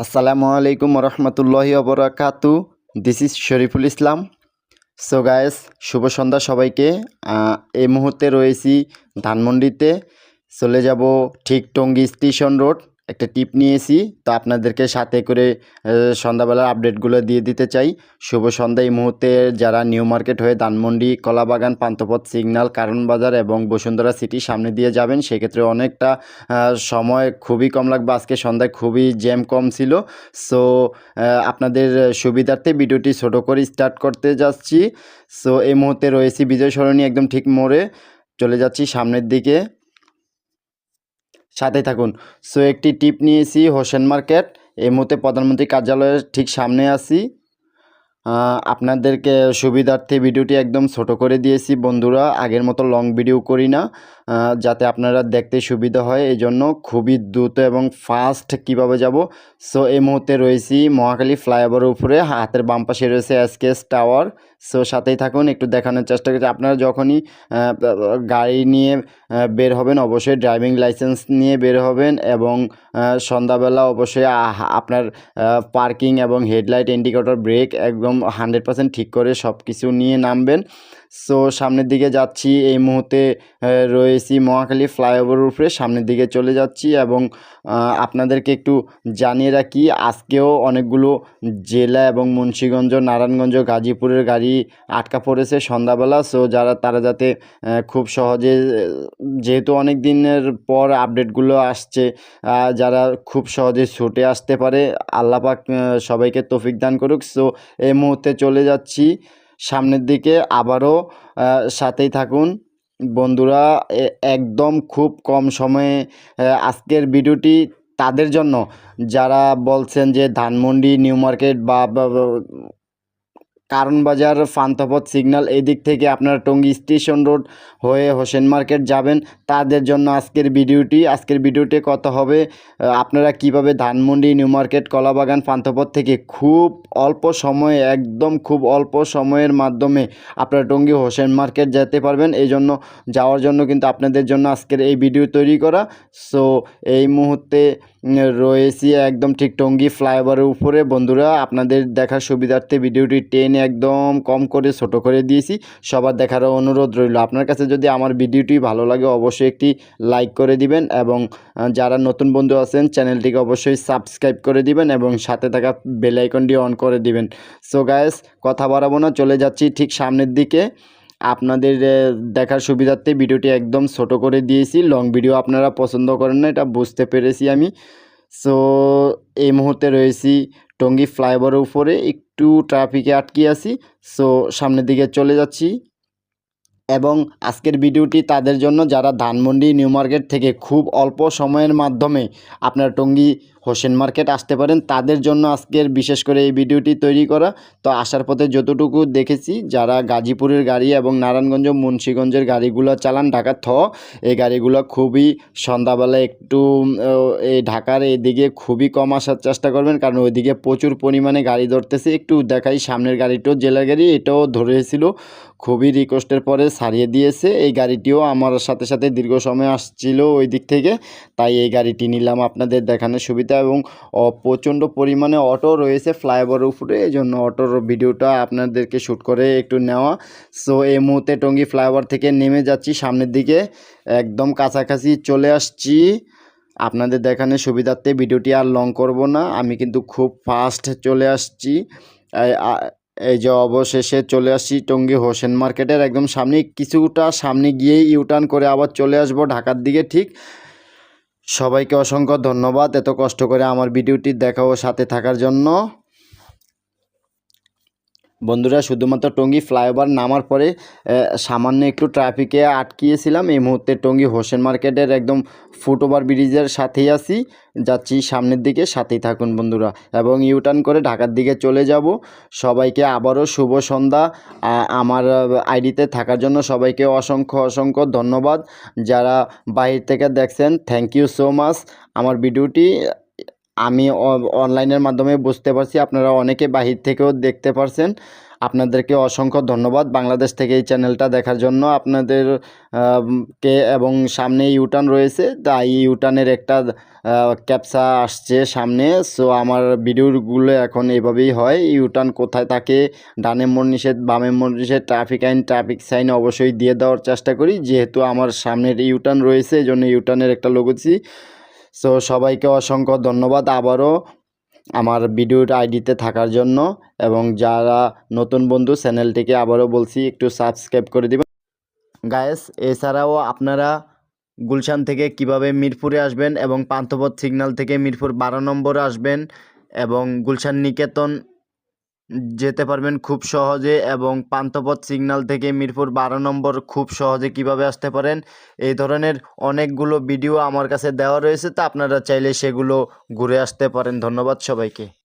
আসসালামু আলাইকুম রহমতুল্লাহি অবরাকাতু this is Shariful Islam so guys শুভ সন্ধ্যা সবাইকে। এই মুহূর্তে রয়েছি ধানমন্ডিতে। চলে যাব ঠিক টঙ্গি স্টেশন রোড। একটা টিপ নিয়েছি। তো আপনাদেরকে সাথে করে সন্ধ্যাবেলার আপডেটগুলো দিয়ে দিতে চাই। শুভ সন্ধ্যা এই মুহূর্তে যারা নিউ মার্কেট হয়ে ধানমন্ডি, কলাবাগান, পান্থপথ সিগন্যাল কারণ বাজার এবং বসুন্ধরা সিটি সামনে দিয়ে যাবেন, সেক্ষেত্রে অনেকটা সময় খুবই কম লাগবে। আজকে সন্ধ্যায় খুবই জ্যাম কম ছিল। সো আপনাদের সুবিধার্থে ভিডিওটি ছোট করে স্টার্ট করতে যাচ্ছি। সো, এই মুহূর্তে রয়েছি বিজয় সরণি একদম ঠিক মোড়ে। চলে যাচ্ছি সামনের দিকে। সাথে থাকুন। সো একটি টিপ নিয়েছি হোসেন মার্কেট। এই মুহূর্তে প্রধানমন্ত্রী কার্যালয়ের ঠিক সামনে আহ, আপনাদেরকে সুবিধার্থে ভিডিওটি একদম ছোট করে দিয়েছি, বন্ধুরা। আগের মতো লং ভিডিও করি না যাতে আপনারা দেখতে সুবিধা হয়। এই জন্য খুবই দ্রুত এবং ফাস্ট কীভাবে যাব। সো এই মুহূর্তে রয়েছি মহাকালী ফ্লাইওভারের উপরে। হাতের বাম পাশে রয়েছে এসকেএস টাওয়ার সো সাথেই থাকুন, একটু দেখানোর চেষ্টা করছি। আপনারা যখনই গাড়ি নিয়ে বের হবেন, অবশ্যই ড্রাইভিং লাইসেন্স নিয়ে বের হবেন এবং সন্ধ্যাবেলা অবশ্যই আপনার পার্কিং এবং হেডলাইট ইন্ডিকেটর ব্রেক একদম হান্ড্রেড পার্সেন্ট ঠিক করে সব কিছু নিয়ে নামবেন। সো সামনের দিকে যাচ্ছি। এই মুহূর্তে রয়েছি মহাখালী ফ্লাইওভারের উপরে। সামনের দিকে চলে যাচ্ছি এবং আপনাদেরকে একটু জানিয়ে রাখি, আজকেও অনেকগুলো জেলা এবং মুন্সীগঞ্জ, নারায়ণগঞ্জ, গাজীপুরের গাড়ি আটকা পড়েছে সন্ধ্যাবেলা। সো যারা, তারা যাতে খুব সহজে, যেহেতু অনেক দিনের পর আপডেটগুলো আসছে যারা খুব সহজে ছুটে আসতে পারে আল্লাপাক সবাইকে তৌফিক দান করুক। সো এই মুহূর্তে চলে যাচ্ছি। সামনের দিকে আবারও সাথেই থাকুন। বন্ধুরা একদম খুব কম সময়ে আজকের ভিডিওটি তাদের জন্য। যারা বলছেন যে ধানমন্ডি, নিউ মার্কেট বা বা- বা- কারণ বাজার ফান্তপথ সিগন্যাল এদিক থেকে আপনারা টঙ্গী স্টেশন রোড হয়ে হোসেন মার্কেট যাবেন। তাদের জন্য আজকের ভিডিওটি, আজকের ভিডিওতে কত হবে আপনারা কীভাবে ধানমন্ডি, নিউ মার্কেট, কলাবাগান পান্থপথ থেকে খুব অল্প সময়ে, একদম খুব অল্প সময়ের মাধ্যমে আপনারা টঙ্গী হোসেন মার্কেট যেতে পারবেন। এই জন্য যাওয়ার জন্য কিন্তু আপনাদের জন্য আজকের এই ভিডিও তৈরি করা। সো এই মুহূর্তে রয়েছি একদম ঠিক টঙ্গি ফ্লাইওভারের উপরে। বন্ধুরা, আপনাদের দেখার সুবিধার্থে ভিডিওটি টেনে একদম কম করে ছোট করে দিয়েছি। সবার দেখার অনুরোধ রইল। আপনার কাছে যদি আমার ভিডিওটি ভালো লাগে, অবশ্যই একটি লাইক করে দিবেন এবং যারা নতুন বন্ধু আছেন, চ্যানেলটিকে অবশ্যই সাবস্ক্রাইব করে দিবেন এবং সাথে থাকা বেল আইকনটি অন করে দিবেন। সো গায়েস কথা বাড়াবো না, চলে যাচ্ছি ঠিক সামনের দিকে। আপনাদের দেখার সুবিধার্থে ভিডিওটি একদম ছোট করে দিয়েছি। লং ভিডিও আপনারা পছন্দ করেন না, এটা বুঝতে পেরেছি আমি। সো এই মুহূর্তে রয়েছি টঙ্গী ফ্লাইওভারের উপরে। একটু ট্রাফিকে আটকে আছি। সো সামনের দিকে চলে যাচ্ছি। এবং আজকের ভিডিওটি তাদের জন্য যারা ধানমন্ডি নিউ মার্কেট থেকে খুব অল্প সময়ের মাধ্যমে আপনার টঙ্গী হোসেন মার্কেট আসতে পারেন। তাদের জন্য আজকের বিশেষ করে এই ভিডিওটি তৈরি করা। তো আসার পথে যতটুকু দেখেছি, যারা গাজীপুরের গাড়ি এবং নারায়ণগঞ্জ মুন্সীগঞ্জের গাড়িগুলো চালান ঢাকার থ, এই গাড়িগুলো খুবই সন্ধ্যাবেলা একটু এই ঢাকার এদিকে খুবই কম আসার চেষ্টা করবেন। কারণ ওইদিকে প্রচুর পরিমাণে গাড়ি ধরতেছে। একটু দেখাই, সামনের গাড়িটাও জেলার গাড়ি, এটাও ধরেছিল। খুবই রিকোয়েস্টের পরে সারিয়ে দিয়েছে। এই গাড়িটিও আমার সাথে সাথে দীর্ঘ সময় আসছিল ওই দিক থেকে। তাই এই গাড়িটি নিলাম। আপনাদের দেখানোর সুবিধা এবং, অ- প্রচণ্ড পরিমাণে অটো রয়েছে ফ্লাইওভারের উপরে। এই জন্য অটোর ভিডিওটা আপনাদেরকে শ্যুট করে একটু নেওয়া। সো, এই মুহূর্তে টঙ্গী ফ্লাইওভার থেকে নেমে যাচ্ছি সামনের দিকে। একদম কাছাকাছি চলে আসছি। আপনাদের দেখানোর সুবিধার্থে ভিডিওটি আর লং করব না। আমি কিন্তু খুব ফাস্ট চলে আসছি। এই যে অবশেষে চলে আসছি টঙ্গী হোসেন মার্কেটের একদম সামনে কিছুটা সামনে গিয়েই ইউটার্ন করে আবার চলে আসব ঢাকার দিকে, ঠিক? সবাইকে অসংখ্য ধন্যবাদ এত কষ্ট করে আমার ভিডিওটি দেখা ও সাথে থাকার জন্য। বন্ধুরা, শুধুমাত্র টঙ্গী ফ্লাইওভার নামার পরে সামান্য একটু ট্রাফিকে আটকিয়েছিলাম। এই মুহূর্তে টঙ্গী হোসেন মার্কেটের একদম ফুটওভার ব্রিজের সাথেই আসি যাচ্ছি সামনের দিকে, সাথেই থাকুন বন্ধুরা। এবং ইউটার্ন করে ঢাকার দিকে চলে যাব। সবাইকে আবারও শুভ সন্ধ্যা। আমার আইডিতে থাকার জন্য সবাইকে অসংখ্য অসংখ্য ধন্যবাদ। যারা বাহির থেকে দেখছেন থ্যাংক ইউ সো মাচ আমার ভিডিওটি আমি অনলাইনের মাধ্যমে বুঝতে পারছি, আপনারা অনেকে বাহির থেকেও দেখতে পারছেন। আপনাদেরকে অসংখ্য ধন্যবাদ বাংলাদেশ থেকে এই চ্যানেলটা দেখার জন্য। আপনাদের কে এবং সামনে ইউটার্ন রয়েছে, তাই ইউটার্নের একটা ক্যাপসা আসছে সামনে। সো আমার ভিডিওগুলো এখন এইভাবেই হয়। ইউটার্ন কোথায় থাকে, ডানে মোড় নিষেধ, বামে মোড় নিষেধ, ট্রাফিক আইন, ট্রাফিক সাইন অবশ্যই দিয়ে দেওয়ার চেষ্টা করি। যেহেতু আমার সামনের ইউটার্ন রয়েছে এই জন্য ইউটার্নের একটা লোগো দিছি সো সবাইকে অসংখ্য ধন্যবাদ আবারও আমার ভিডিওর আইডিতে থাকার জন্য এবং যারা নতুন বন্ধু চ্যানেলটিকে আবারও বলছি, একটু সাবস্ক্রাইব করে দিবেন। গায়েস এছাড়াও আপনারা গুলশান থেকে কীভাবে মিরপুরে আসবেন এবং পান্থপথ সিগন্যাল থেকে মিরপুর বারো নম্বরে আসবেন এবং গুলশান নিকেতন যেতে পারবেন খুব সহজে এবং পান্থপথ সিগনাল থেকে মিরপুর বারো নম্বর খুব সহজে কীভাবে আসতে পারেন? এই ধরনের অনেকগুলো ভিডিও আমার কাছে দেওয়া রয়েছে, তা আপনারা চাইলে সেগুলো ঘুরে আসতে পারেন। ধন্যবাদ সবাইকে।